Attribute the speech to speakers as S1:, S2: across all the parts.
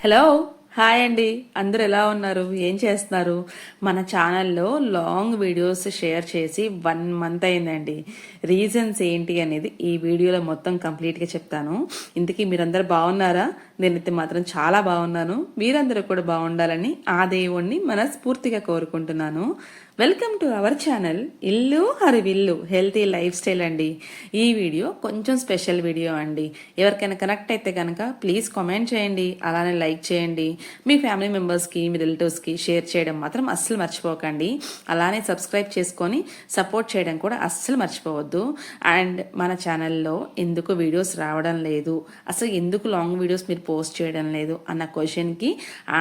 S1: Hello hi అండి. అందరు ఎలా ఉన్నారు? ఏం చేస్తున్నారు? మన ఛానల్లో లాంగ్ వీడియోస్ షేర్ చేసి వన్ మంత్ అయిందండి. రీజన్స్ ఏంటి అనేది ఈ వీడియోలో మొత్తం కంప్లీట్గా చెప్తాను. ఇంతకీ మీరందరూ బాగున్నారా? నేనైతే మాత్రం చాలా బాగున్నాను. మీరందరూ కూడా బాగుండాలని ఆ దేవుణ్ణి మనస్ఫూర్తిగా కోరుకుంటున్నాను. Welcome to our channel. ఇల్లు హరివిల్లు హెల్తీ లైఫ్ స్టైల్ అండి. ఈ వీడియో కొంచెం స్పెషల్ వీడియో అండి. ఎవరికైనా కనెక్ట్ అయితే కనుక ప్లీజ్ కామెంట్ చేయండి. అలానే లైక్ చేయండి. మీ ఫ్యామిలీ మెంబర్స్కి మీ రిలేటివ్స్కి షేర్ చేయడం మాత్రం అస్సలు మర్చిపోకండి. అలానే సబ్స్క్రైబ్ చేసుకొని సపోర్ట్ చేయడం కూడా అస్సలు మర్చిపోవద్దు. అండ్ మన ఛానల్లో ఎందుకు వీడియోస్ రావడం లేదు? అసలు ఎందుకు లాంగ్ వీడియోస్ మీరు పోస్ట్ చేయడం లేదు? అన్న క్వశ్చన్కి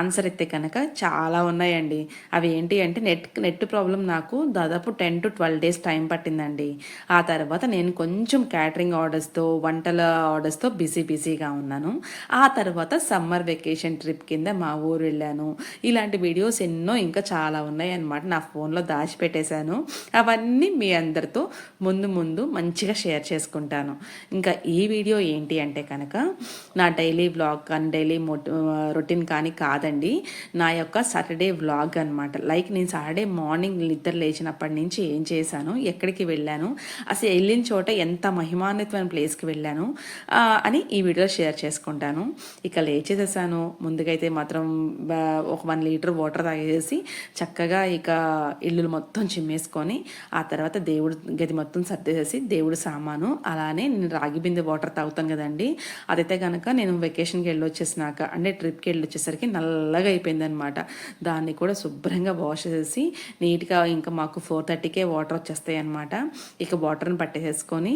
S1: ఆన్సర్ అయితే కనుక చాలా ఉన్నాయండి. అవి ఏంటి అంటే నెట్ నెట్ ప్రాబ్లం నాకు దాదాపు ten to twelve days time పట్టిందండి. ఆ తర్వాత నేను కొంచెం క్యాటరింగ్ ఆర్డర్స్తో వంటల ఆర్డర్స్తో బిజీ బిజీగా ఉన్నాను. ఆ తర్వాత సమ్మర్ వెకేషన్ ట్రిప్ కింద మా ఊరు వెళ్ళాను. ఇలాంటి వీడియోస్ ఎన్నో ఇంకా చాలా ఉన్నాయి అన్నమాట నా ఫోన్లో దాచిపెట్టేశాను. అవన్నీ మీ అందరితో ముందు ముందు మంచిగా షేర్ చేసుకుంటాను. ఇంకా ఈ వీడియో ఏంటి అంటే కనుక నా డైలీ వ్లాగ్ కానీ డైలీ రొటీన్ కానీ కాదండి. నా యొక్క సాటర్డే వ్లాగ్ అనమాట లైక్ నేను సాటర్డే మార్నింగ్ నిద్ర లేచినప్పటి నుంచి ఏం చేశాను? ఎక్కడికి వెళ్ళాను? అసలు వెళ్ళిన చోట ఎంత మహిమాన్వితమైన ప్లేస్కి వెళ్ళాను? అని ఈ వీడియోలో షేర్ చేసుకుంటాను. ఇక లేచేసేసాను. ముందుకైతే మాత్రం ఒక వన్ లీటర్ వాటర్ తాగేసి చక్కగా ఇక ఇల్లులు మొత్తం చిమ్మేసుకొని ఆ తర్వాత దేవుడు గది మొత్తం సర్దేసేసి దేవుడు సామాను అలానే నేను రాగి బిందె వాటర్ తాగుతాను కదండి. అదైతే కనుక నేను వెకేషన్కి వెళ్ళి వచ్చేసినాక అంటే ట్రిప్కి వెళ్ళి వచ్చేసరికి నల్లగా అయిపోయింది అనమాట దాన్ని కూడా శుభ్రంగా వాష్ చేసి నీట్గా ఇంకా మాకు ఫోర్ థర్టీకే వాటర్ వచ్చేస్తాయి అనమాట ఇక వాటర్ని పట్టేసేసుకొని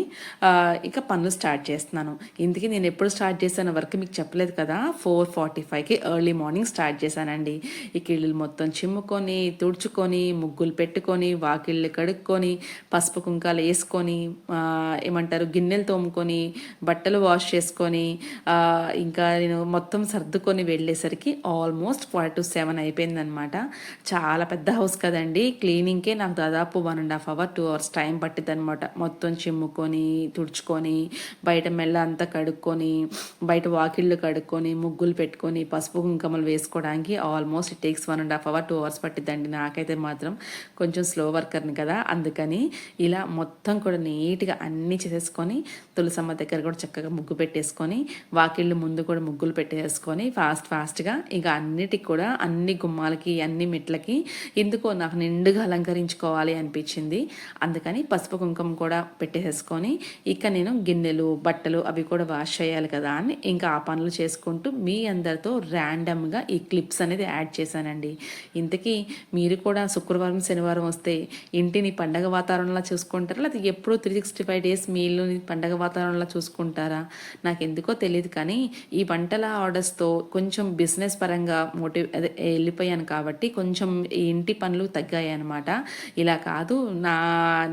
S1: ఇక పనులు స్టార్ట్ చేస్తున్నాను. ఇందుకే నేను ఎప్పుడు స్టార్ట్ చేశాను వర్క్ మీకు చెప్పలేదు కదా ఫోర్ ఫార్టీ ఫైవ్కి ఎర్లీ మార్నింగ్ స్టార్ట్ చేశానండి. ఇక ఇల్లు మొత్తం చిమ్ముకొని తుడుచుకొని ముగ్గులు పెట్టుకొని వాకిళ్ళు కడుక్కొని పసుపు కుంకాలు వేసుకొని ఏమంటారు గిన్నెలు తోముకొని బట్టలు వాష్ చేసుకొని ఇంకా నేను మొత్తం సర్దుకొని వెళ్ళేసరికి ఆల్మోస్ట్ ఫైవ్ టు సెవెన్ అయిపోయిందనమాట చాలా పెద్ద హౌస్ కదండి క్లీనింగ్కే నాకు దాదాపు one and half hour two hours time పట్టింది అనమాట మొత్తం చిమ్ముకొని తుడుచుకొని బయట మెల్ల అంతా కడుక్కొని బయట వాకిళ్ళు కడుక్కొని ముగ్గులు పెట్టుకొని పసుపు కుంకుమలు వేసుకోవడానికి almost it takes one and half hour two hours పట్టిద్దండి. నాకైతే మాత్రం కొంచెం స్లో వర్కర్ని కదా అందుకని ఇలా మొత్తం కూడా నీట్గా అన్నీ చేసేసుకొని తులసమ్మ దగ్గర కూడా చక్కగా ముగ్గు పెట్టేసుకొని వాకిళ్ళు ముందు కూడా ముగ్గులు పెట్టేసుకొని ఫాస్ట్ ఫాస్ట్గా ఇక అన్నిటికి కూడా అన్ని గుమ్మాలకి అన్ని మెట్లకి ఎందుకో నాకు నిండు నిండుగా అలంకరించుకోవాలి అనిపించింది. అందుకని పసుపు కుంకుమ కూడా పెట్టేసేసుకొని ఇక నేను గిన్నెలు బట్టలు అవి కూడా వాష్ చేయాలి కదా అని ఇంకా ఆ పనులు చేసుకుంటూ మీ అందరితో ర్యాండమ్గా ఈ క్లిప్స్ అనేది యాడ్ చేశానండి. ఇంతకీ మీరు కూడా శుక్రవారం శనివారం వస్తే ఇంటిని పండగ వాతావరణంలో చూసుకుంటారా? లేకపోతే ఎప్పుడూ త్రీ సిక్స్టీ ఫైవ్ డేస్ మీ ఇల్లుని పండగ వాతావరణంలో చూసుకుంటారా? నాకు ఎందుకో తెలియదు కానీ ఈ వంటల ఆర్డర్స్తో కొంచెం బిజినెస్ పరంగా మోటివ్ వెళ్ళిపోయాను కాబట్టి కొంచెం ఇంటి పనులు తగ్గాయి అనమాట. ఇలా కాదు నా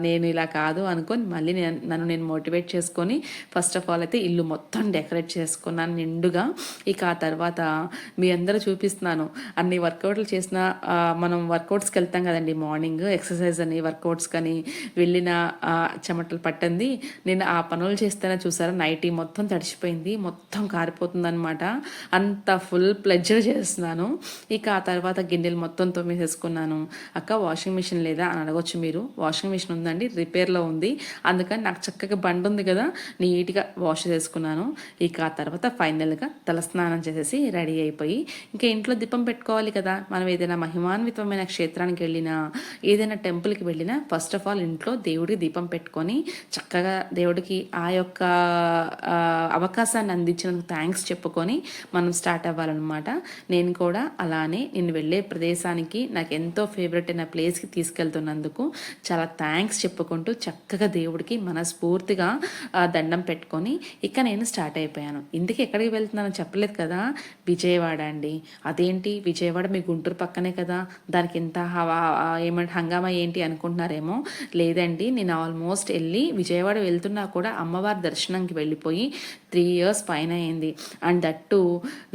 S1: నేను ఇలా కాదు అనుకొని మళ్ళీ నేను నన్ను నేను మోటివేట్ చేసుకొని ఫస్ట్ ఆఫ్ ఆల్ అయితే ఇల్లు మొత్తం డెకరేట్ చేసుకున్నాను నిండుగా. ఇక ఆ తర్వాత మీ అందరూ చూపిస్తున్నాను. అన్ని వర్కౌట్లు చేసిన మనం వర్కౌట్స్కి వెళ్తాం కదండి మార్నింగ్ ఎక్సర్సైజ్ అని వర్కౌట్స్ కానీ వెళ్ళిన చెమటలు పట్టింది. నేను ఆ పనులు చేస్తేనే చూసారా నైటీ మొత్తం తడిచిపోయింది మొత్తం కారిపోతుంది అనమాట అంత ఫుల్ ప్లెజర్ చేస్తున్నాను. ఇక ఆ తర్వాత గిన్నెలు మొత్తం తోమేసేసుకున్నాను. అక్క వాషింగ్ మిషన్ లేదా అని అడగొచ్చు మీరు. వాషింగ్ మిషన్ ఉందండి రిపేర్లో ఉంది. అందుకని నాకు చక్కగా బండి ఉంది కదా నీట్గా వాష్ చేసుకున్నాను. ఇక ఆ తర్వాత ఫైనల్గా తలస్నానం చేసేసి రెడీ అయిపోయి ఇంకా ఇంట్లో దీపం పెట్టుకోవాలి కదా. మనం ఏదైనా మహిమాన్వితమైన క్షేత్రానికి వెళ్ళినా ఏదైనా టెంపుల్కి వెళ్ళినా ఫస్ట్ ఆఫ్ ఆల్ ఇంట్లో దేవుడికి దీపం పెట్టుకొని చక్కగా దేవుడికి ఆ యొక్క అవకాశాన్ని అందించినందుకు థ్యాంక్స్ చెప్పుకొని మనం స్టార్ట్ అవ్వాలన్నమాట. నేను కూడా అలానే నేను వెళ్ళే ప్రదేశానికి నాకు ఎంతో ఫేవరెట్ అయిన ప్లేస్కి తీసుకెళ్తున్నందుకు చాలా థ్యాంక్స్ చెప్పుకుంటూ చక్కగా దేవుడికి మనస్ఫూర్తిగా దండం పెట్టుకొని ఇక నేను స్టార్ట్ అయిపోయాను. ఇందుకు ఎక్కడికి వెళ్తున్నానో చెప్పలేదు కదా? విజయవాడ అండి. అదేంటి? విజయవాడ మీ గుంటూరు పక్కనే కదా? దానికి ఇంత హవా ఏమంటే హంగామా ఏంటి అనుకుంటున్నారేమో? లేదండి. నేను ఆల్మోస్ట్ వెళ్ళి విజయవాడ వెళ్తున్నా కూడా అమ్మవారి దర్శనంకి వెళ్ళిపోయి త్రీ ఇయర్స్ పైన అయింది. అండ్ దట్టు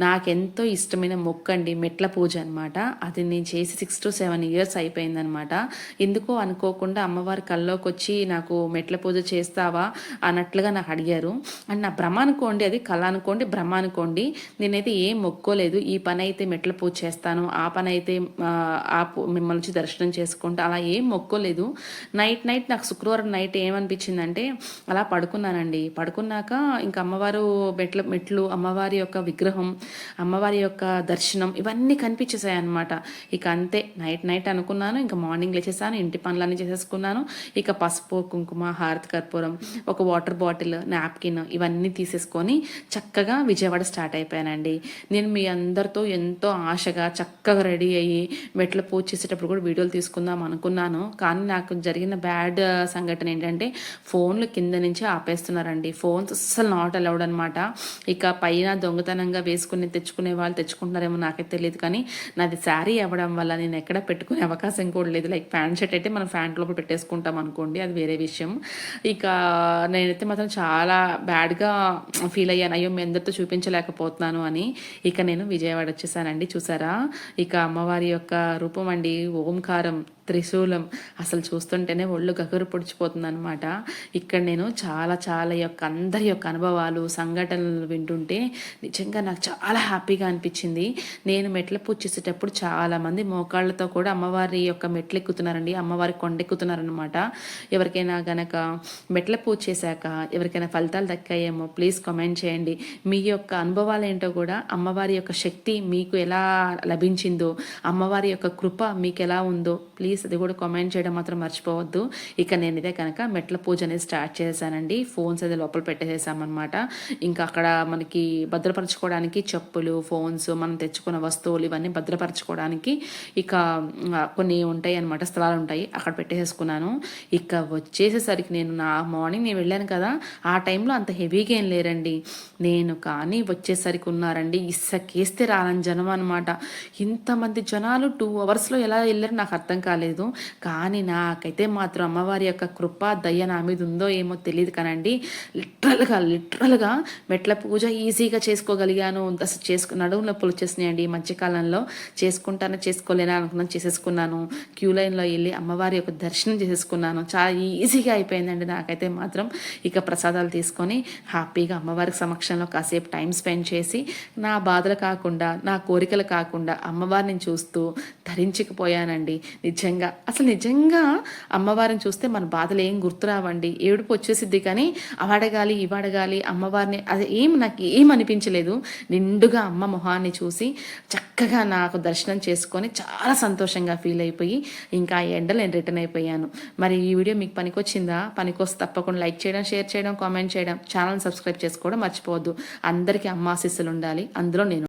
S1: నాకెంతో ఇష్టమైన మొక్క అండి మెట్ల పూజ అనమాట అది నేను చేసి సిక్స్ టు సెవెన్ ఇయర్స్ అయిపోయిందనమాట ఎందుకో అనుకోకుండా అమ్మవారి కల్లోకి వచ్చి నాకు మెట్ల పూజ చేస్తావా అన్నట్లుగా నాకు అడిగారు. అండ్ నా భ్రమ అనుకోండి అది కళ అనుకోండి భ్రమ అనుకోండి నేనైతే ఏం మొక్కోలేదు. ఈ పని అయితే మెట్ల పూజ చేస్తాను ఆ పని అయితే ఆ, మిమ్మల్ని దర్శనం చేసుకుంటా అలా ఏం మొక్కోలేదు. నైట్ నైట్ నాకు శుక్రవారం నైట్ ఏమనిపించిందంటే అలా పడుకున్నానండి. పడుకున్నాక ఇంకా అమ్మవారు మెట్ల మెట్లు అమ్మవారి యొక్క విగ్రహం అమ్మవారి యొక్క దర్శనం ఇవన్నీ కనిపించేసాయి అనమాట ఇక అంతే నైట్ నైట్ అనుకున్నాను ఇంకా మార్నింగ్ లేచేసాను ఇంటి పనులన్నీ చేసేసుకున్నాను. ఇక పసుపు కుంకుమ హారతి కర్పూరం ఒక వాటర్ బాటిల్ నాప్కిన్ ఇవన్నీ తీసేసుకొని చక్కగా విజయవాడ స్టార్ట్ అయిపోయానండి. నేను మీ అందరితో ఎంతో ఆశగా చక్కగా రెడీ అయ్యి మెట్ల పూజ చేసేటప్పుడు కూడా వీడియోలు తీసుకుందాం అనుకున్నాను. కానీ నాకు జరిగిన బ్యాడ్ సంఘటన ఏంటంటే ఫోన్లు కింద నుంచి ఆపేస్తున్నారండి. ఫోన్స్ అస్సలు నాట్ అలౌడ్ అనమాట ఇక పైన దొంగతనంగా వేసుకుని తెచ్చుకునే వాళ్ళు తెచ్చుకుంటున్నారేమో నాకైతే తెలియదు. కానీ నాది శారీ అవ్వడం వల్ల నేను ఎక్కడ పెట్టుకునే అవకాశం కూడా లేదు. లైక్ ప్యాంట్ షర్ట్ అయితే మనం ప్యాంట్ లోపల పెట్టేసుకుంటాం అనుకోండి అది వేరే విషయం. ఇక నేనైతే మాత్రం చాలా బ్యాడ్గా ఫీల్ అయ్యాను. అయ్యో మీ అందరితో చూపించలేకపోతున్నాను అని. ఇక నేను విజయవాడ వచ్చేసానండి. చూసారా? ఇక అమ్మవారి యొక్క రూపం అండి ఓంకారం. త్రిశూలం. అసలు చూస్తుంటేనే ఒళ్ళు గగురు పొడిచిపోతుంది అనమాట ఇక్కడ నేను చాలా చాలా యొక్క అందరి యొక్క అనుభవాలు సంఘటనలు వింటుంటే నిజంగా నాకు చాలా హ్యాపీగా అనిపించింది. నేను మెట్ల పూజ చేసేటప్పుడు చాలా మంది మోకాళ్ళతో కూడా అమ్మవారి యొక్క మెట్లు ఎక్కుతున్నారండి అమ్మవారి కొండెక్కుతున్నారనమాట ఎవరికైనా గనక మెట్ల పూజ చేశాక ఎవరికైనా ఫలితాలు దక్కాయేమో ప్లీజ్ కామెంట్ చేయండి. మీ యొక్క అనుభవాలు ఏంటో కూడా అమ్మవారి యొక్క శక్తి మీకు ఎలా లభించిందో అమ్మవారి యొక్క కృప మీకు ఎలా ఉందో ప్లీజ్ అది కూడా కామెంట్ చేయడం మాత్రం మర్చిపోవద్దు. ఇక నేను ఇదే కనుక మెట్ల పూజ అనేది స్టార్ట్ చేశానండి. ఫోన్స్ అది లోపల పెట్టేసేసామన్నమాట. ఇంకా అక్కడ మనకి భద్రపరచుకోవడానికి చెప్పులు ఫోన్స్ మనం తెచ్చుకున్న వస్తువులు ఇవన్నీ భద్రపరచుకోవడానికి ఇక కొన్ని ఉంటాయి అన్నమాట స్థలాలు ఉంటాయి. అక్కడ పెట్టేసుకున్నాను ఇక వచ్చేసేసరికి నేను నా మార్నింగ్ నేను వెళ్ళాను కదా ఆ టైంలో అంత హెవీగా ఏం లేరండి. నేను కానీ వచ్చేసరికి ఉన్నారండి. ఇసుకేస్తే రాలని జనం అనమాట ఇంతమంది జనాలు టూ అవర్స్లో ఎలా వెళ్ళారో నాకు అర్థం కాలేదు. కానీ నాకైతే మాత్రం అమ్మవారి యొక్క కృప దయ నా మీద ఉందో ఏమో తెలియదు కానండి. లిటరల్గా లిటరల్గా మెట్ల పూజ ఈజీగా చేసుకోగలిగాను. అసలు చేసుకు నడుము నొప్పులు వచ్చేసినాయండి ఈ మధ్యకాలంలో చేసుకుంటానో చేసుకోలేనా అనుకున్నాను చేసేసుకున్నాను. క్యూ లైన్లో వెళ్ళి అమ్మవారి యొక్క దర్శనం చేసేసుకున్నాను. చాలా ఈజీగా అయిపోయిందండి నాకైతే మాత్రం. ఇక ప్రసాదాలు తీసుకొని హ్యాపీగా అమ్మవారి సమక్షంలో కాసేపు టైం స్పెండ్ చేసి నా బాధలు కాకుండా నా కోరికలు కాకుండా అమ్మవారిని చూస్తూ ధరించకపోయానండి. నిజంగా అసలు నిజంగా అమ్మవారిని చూస్తే మన బాధలు ఏం గుర్తురావండి ఏడుపు వచ్చేసిద్ది కానీ అవడగాలి ఇవడగాలి అమ్మవారిని అది ఏం నాకు ఏం అనిపించలేదు. నిండుగా అమ్మ మొహాన్ని చూసి చక్కగా నాకు దర్శనం చేసుకొని చాలా సంతోషంగా ఫీల్ అయిపోయి ఇంకా ఆ ఎండలు నేను రిటర్న్ అయిపోయాను. మరి ఈ వీడియో మీకు పనికొచ్చిందా? పనికొస్తే తప్పకుండా లైక్ చేయడం షేర్ చేయడం కామెంట్ చేయడం ఛానల్ సబ్స్క్రైబ్ చేసుకోవడం మర్చిపోవద్దు. అందరికీ అమ్మాశీస్సులు ఉండాలి. అందులో నేను